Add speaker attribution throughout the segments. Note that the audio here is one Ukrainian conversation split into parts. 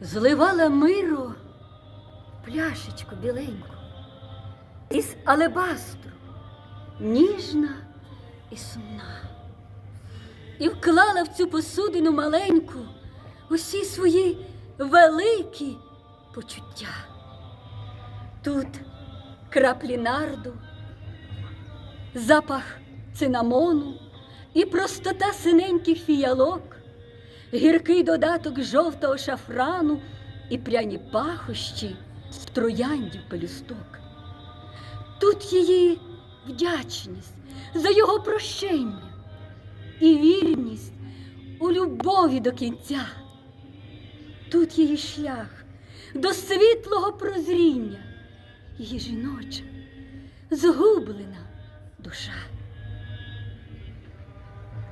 Speaker 1: зливала миру пляшечку біленьку із алебастру, ніжна і сумна. І вклала в цю посудину маленьку усі свої великі почуття. Тут краплі нарду, запах цинамону і простота синеньких фіялок, гіркий додаток жовтого шафрану і пряні пахощі з трояндів пелюсток. Тут її вдячність за його прощення і вірність у любові до кінця. Тут її шлях до світлого прозріння, її жіноча, згублена душа.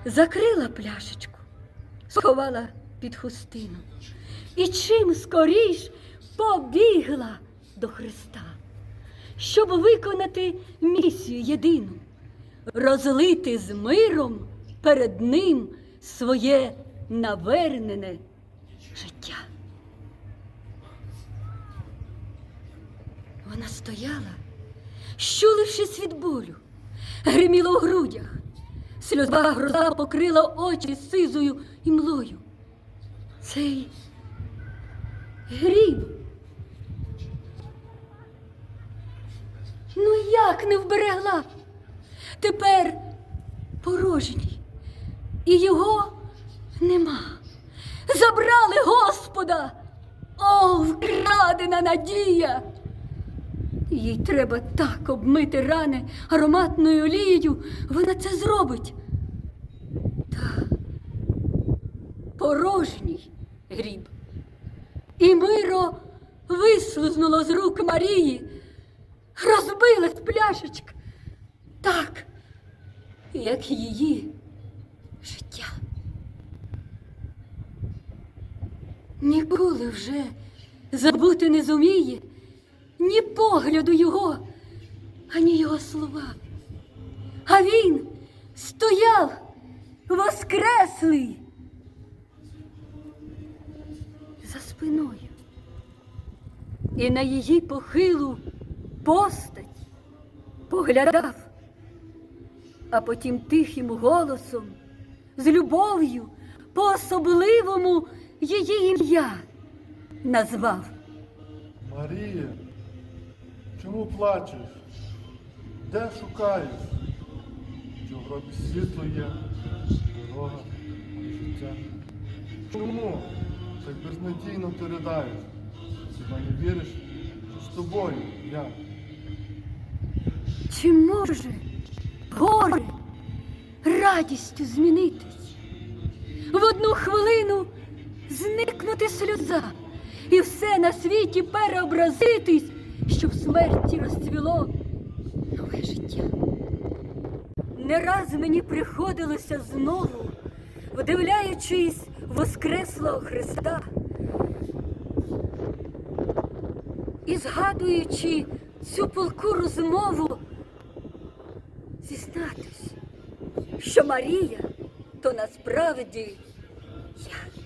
Speaker 1: Закрила пляшечку, сховала під хустину і чим скоріш побігла до Христа, щоб виконати місію єдину, розлити з миром перед Ним своє навернене життя. Вона стояла, щулившись від болю, гриміло у грудях, сльоза гроза покрила очі сизою і млою. Цей гріб. Ну як не вберегла? Тепер порожній, і його нема. Забрали Господа. О, вкрадена надія! Їй треба так обмити рани ароматною олією, вона це зробить. Та порожній гріб. І миро вислизнуло з рук Марії, розбилась пляшечка, так, як її життя. Ніколи вже забути не зуміє ні погляду його, ані його слова. А він стояв воскреслий за спиною. І на її похилу постать поглядав, а потім тихим голосом, з любов'ю, по-особливому її ім'я назвав.
Speaker 2: Марія, чому плачеш? Де шукаєш? Чи в гробі світло є, дорога, життя? Чому так безнадійно ти ридаєш? Хіба не віриш, що з тобою я?
Speaker 1: Чи може горе радістю змінитись? В одну хвилину зникнути сльоза і все на світі переобразитись, щоб смерті розцвіло нове життя. Не раз мені приходилося знову, вдивляючись воскреслого Христа і згадуючи цю палку розмову, зізнатись, що Марія то насправді я.